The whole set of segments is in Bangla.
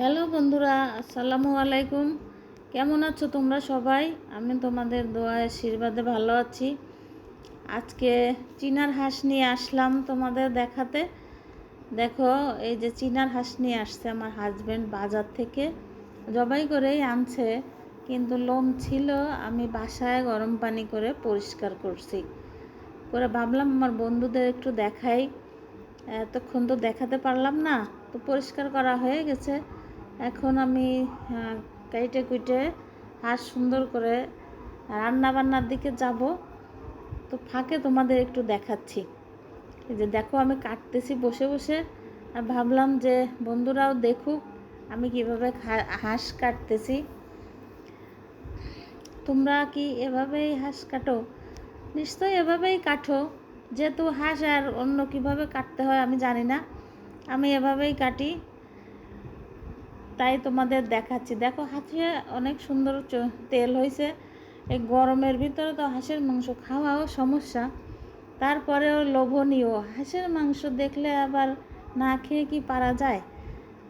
হ্যালো বন্ধুরা, আসসালামু আলাইকুম। কেমন আছো তোমরা সবাই? আমি তোমাদের দোয়া আশীর্বাদে ভালো আছি। আজকে চিনার হাঁস নিয়ে আসলাম তোমাদের দেখাতে। দেখো, এই যে চিনার হাঁস নিয়ে আসছে আমার হাজব্যান্ড বাজার থেকে। জবাই করেই আনছে, কিন্তু লোম ছিল, আমি বাসায় গরম পানি করে পরিষ্কার করছি। করে ভাবলাম আমার বন্ধুদের একটু দেখাই। এতক্ষণ তো দেখাতে পারলাম না, তো পরিষ্কার করা হয়ে গেছে। এখন আমি কাইটে কুইটে হাঁস সুন্দর করে রান্না বান্নার দিকে যাব। তো ফাঁকে তোমাদের একটু দেখাচ্ছি। এই যে দেখো, আমি কাটতেছি বসে বসে। আর ভাবলাম যে বন্ধুরাও দেখুক আমি কীভাবে হাঁস কাটতেছি। তোমরা কি এভাবেই হাঁস কাটো? নিশ্চয়ই এভাবেই কাটো। যেহেতু হাঁস আর অন্য কীভাবে কাটতে হয় আমি জানি না। আমি এভাবেই কাটি। তাই তোমাদের দেখাচ্ছি। দেখো হাঁসে অনেক সুন্দর তেল হয়েছে এই গরমের ভিতরে তো হাঁসের মাংস খাওয়াও সমস্যা। তারপরেও লোভনীয়। হাঁসের মাংস দেখলে আবার না খেয়ে কি পারা যায়?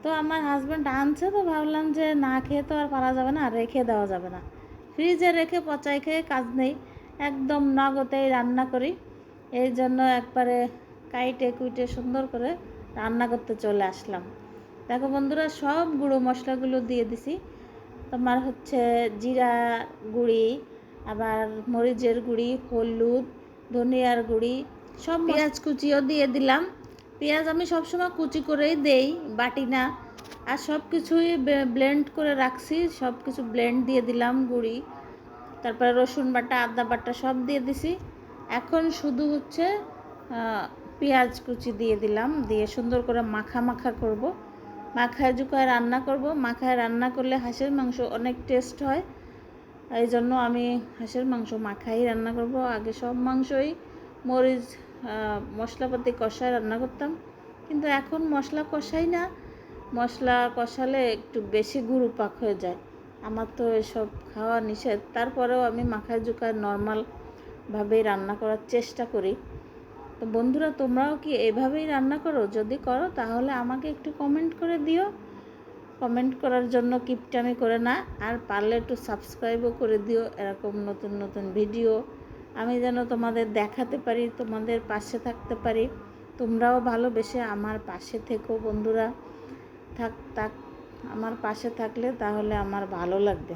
তো আমার হাজব্যান্ড আনছে তো ভাবলাম যে না খেয়ে তো আর পারা যাবে না রেখে দেওয়া যাবে না। ফ্রিজে রেখে পচাই খেয়ে কাজ নেই। একদম নগতেই রান্না করি। এই জন্য একবারে কাইটে কুইটে সুন্দর করে রান্না করতে চলে আসলাম। দেখো বন্ধুরা সব গুঁড়ো মশলাগুলো দিয়ে দিছি। তোমার হচ্ছে জিরা গুঁড়ি আবার মরিচের গুঁড়ি হলুদ ধনিয়ার গুঁড়ি সব পেঁয়াজ কুচিও দিয়ে দিলাম। পেঁয়াজ আমি সবসময় কুচি করেই দেই বাটি না। আর সব কিছুই ব্লেন্ড করে রাখছি সব কিছু ব্লেন্ড দিয়ে দিলাম গুঁড়ি। তারপরে রসুন বাটা আদা বাটা সব দিয়ে দিছি। এখন শুধু হচ্ছে পেঁয়াজ কুচি দিয়ে দিলাম দিয়ে সুন্দর করে মাখা মাখা করব। মাখায় জুকায় রান্না করব। মাখায় রান্না করলে হাঁসের মাংস অনেক টেস্ট হয়। এই জন্য আমি হাঁসের মাংস মাখাই রান্না করব। আগে সব মাংসই মরিচ মশলাপাতি কষায় রান্না করতাম। কিন্তু এখন মশলা কষাই না। মশলা কষালে একটু বেশি গুরু পাক হয়ে যায়। আমার তো এসব খাওয়া নিষেধ। তারপরেও আমি মাখায় জুকায় নর্মালভাবেই রান্না করার চেষ্টা করি। তো বন্ধুরা, তোমরাও কি এভাবেই রান্না করো? যদি করো, তাহলে আমাকে একটু কমেন্ট করে দিও। কমেন্ট করার জন্য কিপটামি করে না। আর পারলে একটু সাবস্ক্রাইবও করে দিও এরকম নতুন নতুন ভিডিও আমি যেন তোমাদের দেখাতে পারি, তোমাদের পাশে থাকতে পারি। তোমরাও ভালোবেসে আমার পাশে থেকো বন্ধুরা। থাক থাক, আমার পাশে থাকলে তাহলে আমার ভালো লাগবে।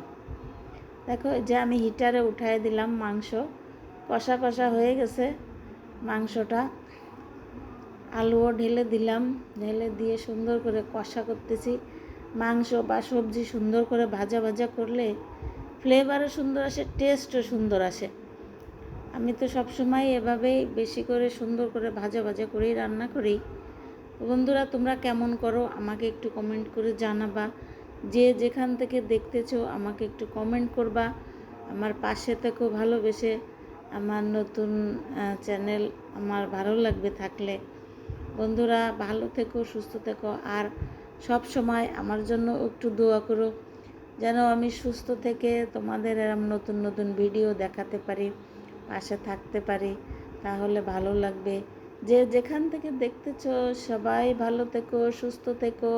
দেখো যে আমি হিটারে উঠাই দিলাম মাংস। কষা কষা হয়ে গেছে। মাংসটা আলুও ঢেলে দিলাম। ঢেলে দিয়ে সুন্দর করে কষা করতেছি। মাংস বা সবজি সুন্দর করে ভাজা ভাজা করলে ফ্লেভারও সুন্দর আসে টেস্টও সুন্দর আসে। আমি তো সবসময় এভাবেই বেশি করে সুন্দর করে ভাজা ভাজা করেই রান্না করি। বন্ধুরা, তোমরা কেমন করো? আমাকে একটু কমেন্ট করে জানাবা। যে যেখান থেকে দেখতেছো, আমাকে একটু কমেন্ট করবা। আমার পাশে থেকেও ভালোবেসে। আমার নতুন চ্যানেল আমার ভালো লাগবে থাকলে। বন্ধুরা, ভালো থেকো, সুস্থ থেকো, আর সব সময় আমার জন্য একটু দোয়া করো, যেন আমি সুস্থ থেকে তোমাদের এরম নতুন নতুন ভিডিও দেখাতে পারি, পাশে থাকতে পারি, তাহলে ভালো লাগবে। যে যেখান থেকে দেখতেছো, সবাই ভালো থেকো, সুস্থ থেকো,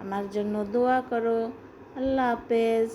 আমার জন্য দোয়া করো। আল্লাহ হাফেজ।